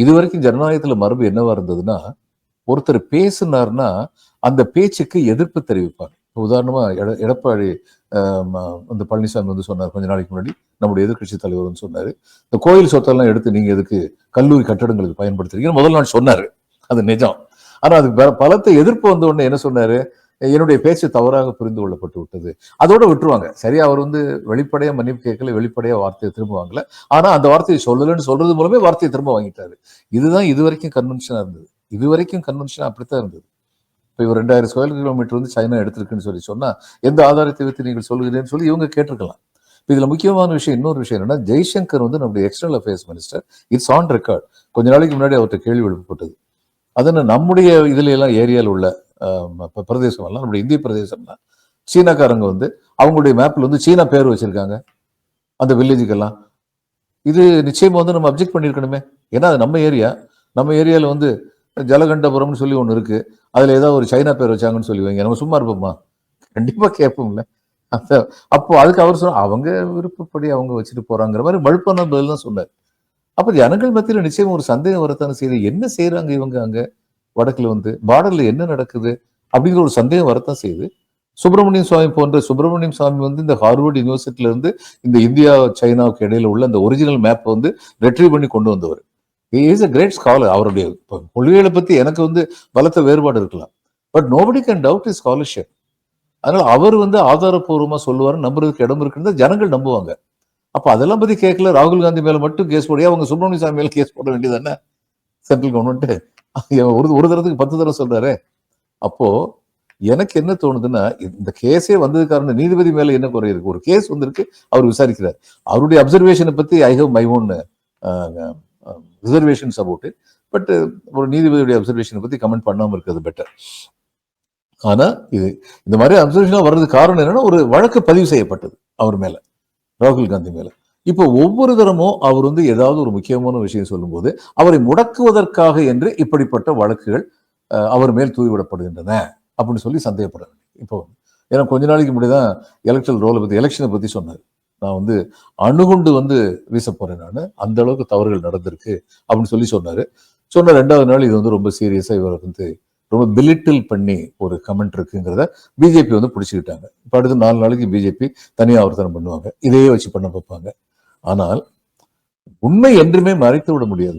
இது வரைக்கும் ஜனநாயகத்துல மரபு என்னவா இருந்ததுன்னா ஒருத்தர் பேசுனார்னா அந்த பேச்சுக்கு எதிர்ப்பு தெரிவிப்பார். உதாரணமா எட- எடப்பாடி அந்த பழனிசாமி வந்து சொன்னார் கொஞ்ச நாளைக்கு முன்னாடி நம்முடைய எதிர்க்கட்சி தலைவர் வந்து சொன்னாரு இந்த கோயில் சொத்தெல்லாம் எடுத்து நீங்க எதுக்கு கல்லூரி கட்டடங்களுக்கு பயன்படுத்துறீங்கன்னு முதல் நாள் சொன்னாரு. அது நிஜம். ஆனா அதுக்கு பலத்தை பலத்த எதிர்ப்பு வந்த உடனே என்ன சொன்னாரு? என்னுடைய பேச்சு தவறாக புரிந்து கொள்ளப்பட்டு விட்டது. அதோட விட்டுருவாங்க. சரியா அவர் வந்து வெளிப்படையா மன்னிப்பு கேட்கல வெளிப்படையா வார்த்தையை திரும்ப வாங்கல. ஆனா அந்த வார்த்தையை சொல்லலன்னு சொல்றது மூலமே வார்த்தையை திரும்ப வாங்கிட்டாரு. இதுதான் இது வரைக்கும் கன்வென்ஷனா இருந்தது. இது வரைக்கும் கன்வென்ஷன் அப்படித்தான் இருந்தது. இப்போ இவர் ரெண்டாயிரம் ஸ்கொயர் கிலோமீட்டர் வந்து சைனா எடுத்திருக்குன்னு சொல்லி சொன்னா எந்த ஆதாரத்தை வைத்து நீங்கள் சொல்கிறேன்னு சொல்லி இவங்க கேட்டிருக்கலாம். இப்போ இதில் முக்கியமான விஷயம் இன்னொரு விஷயம் என்னன்னா ஜெய்சங்கர் வந்து நம்முடைய external affairs minister it's on record கொஞ்ச நாளைக்கு முன்னாடி அவர்கிட்ட கேள்வி எழுப்பப்பட்டது. அதனால நம்முடைய இதுல எல்லாம் ஏரியாவில் உள்ள பிரதேசம் எல்லாம் நம்முடைய இந்திய பிரதேசம்லாம் சீனாக்காரங்க வந்து அவங்களுடைய மேப்ல வந்து சீனா பேர் வச்சிருக்காங்க. அந்த வில்லேஜுக்கெல்லாம் இது நிச்சயமாக வந்து நம்ம அப்ஜெக்ட் பண்ணியிருக்கணுமே. ஏன்னா அது நம்ம ஏரியா நம்ம ஏரியால வந்து ஜலகண்டபுரம்னு சொல்லி ஒன்று இருக்கு. அதுல ஏதாவது ஒரு சைனா பேர் வச்சாங்கன்னு சொல்லி வைங்க. நம்ம சும்மா இருப்போமா? கண்டிப்பா கேட்போம்ல. அந்த அப்போ அதுக்கு அவர் சொன்ன அவங்க விருப்பப்படி அவங்க வச்சுட்டு போறாங்கிற மாதிரி மழுப்பான பதில் தான் சொன்னார். அப்போ ஜனங்கள் மத்தியில் நிச்சயம் ஒரு சந்தேகம் வரத்தானே செய்யுது. என்ன செய்கிறாங்க இவங்க அங்க? வடக்குல வந்து பார்டர்ல என்ன நடக்குது? அப்படிங்கிற ஒரு சந்தேகம் வரத்தான் செய்யுது. சுப்பிரமணியம் சுவாமி போன்ற சுப்பிரமணியம் சுவாமி வந்து இந்த ஹார்வர்ட் யூனிவர்சிட்டில இருந்து இந்த இந்தியா சைனாவுக்கு இடையில உள்ள அந்த ஒரிஜினல் மேப் வந்து ரெட்ரீவ் பண்ணி கொண்டு வந்தவர். இஸ் அ கிரேட் ஸ்காலர் அவருடைய ப- மொழிகளை பத்தி எனக்கு வந்து பலத்த வேறுபாடு இருக்கலாம். But nobody can doubt his scholarship அதனால அவர் வந்து ஆதாரப்பூர்வமா சொல்லுவார் நம்புறதுக்கு இடம் இருக்குன்னு ஜனங்கள் நம்புவாங்க. அப்ப அதெல்லாம் பத்தி கேட்கல ராகுல் காந்தி மேல மட்டும் கேஸ் போடையா அவங்க சுப்பிரமணிய சாமி மேல கேஸ் போட வேண்டியது என்ன சென்ட்ரல் கவர்மெண்ட் ஒரு ஒரு தரத்துக்கு பத்து தடவை சொல்றாரு. அப்போ எனக்கு என்ன தோணுதுன்னா இந்த கேஸே வந்தது காரணம் நீதிபதி மேல என்ன குறை இருக்கு? ஒரு கேஸ் வந்திருக்கு அவர் விசாரிக்கிறார். அவருடைய அப்சர்வேஷனை பத்தி I have my own reservations about it but ஒரு நீதிபதியுடைய அப்சர்வேஷனை பத்தி கமெண்ட் பண்ணாமல் இருக்கிறது பெட்டர் ஆனா இது இந்த மாதிரி அப்சர்வேஷனா வர்றதுக்கு காரணம் என்னன்னா ஒரு வழக்கு பதிவு செய்யப்பட்டது அவர் மேல ராகுல் காந்தி மேல. இப்போ ஒவ்வொரு தரமும் அவர் வந்து ஏதாவது ஒரு முக்கியமான விஷயம் சொல்லும்போது அவரை முடக்குவதற்காக என்று இப்படிப்பட்ட வழக்குகள் அவர் மேல் தூவிவிடப்படுகின்றன அப்படின்னு சொல்லி சந்தேகப்பட வேண்டும் இப்போ ஏன்னா கொஞ்ச நாளைக்கு முன்னாடி தான் எலக்ட்ரல் ரோலை பற்றி எலெக்ஷனை பற்றி சொன்னார். நான் வந்து அணுகுண்டு வந்து வீச போறேன் நான் அந்த அளவுக்கு தவறுகள் நடந்திருக்கு அப்படின்னு சொல்லி சொன்னார். சொன்ன ரெண்டாவது நாள் இது வந்து ரொம்ப சீரியஸாக இவர் வந்து ரொம்ப பிலிட்டில் பண்ணி ஒரு கமெண்ட் இருக்குங்கிறத பிஜேபி வந்து பிடிச்சிக்கிட்டாங்க. இப்போ அடுத்து நாலு நாளைக்கு பிஜேபி தனியாக அவர்த்தனம் பண்ணுவாங்க. இதையே வச்சு பண்ண பார்ப்பாங்க ஆனால் உண்மை என்றுமே மறைத்து விட முடியாது.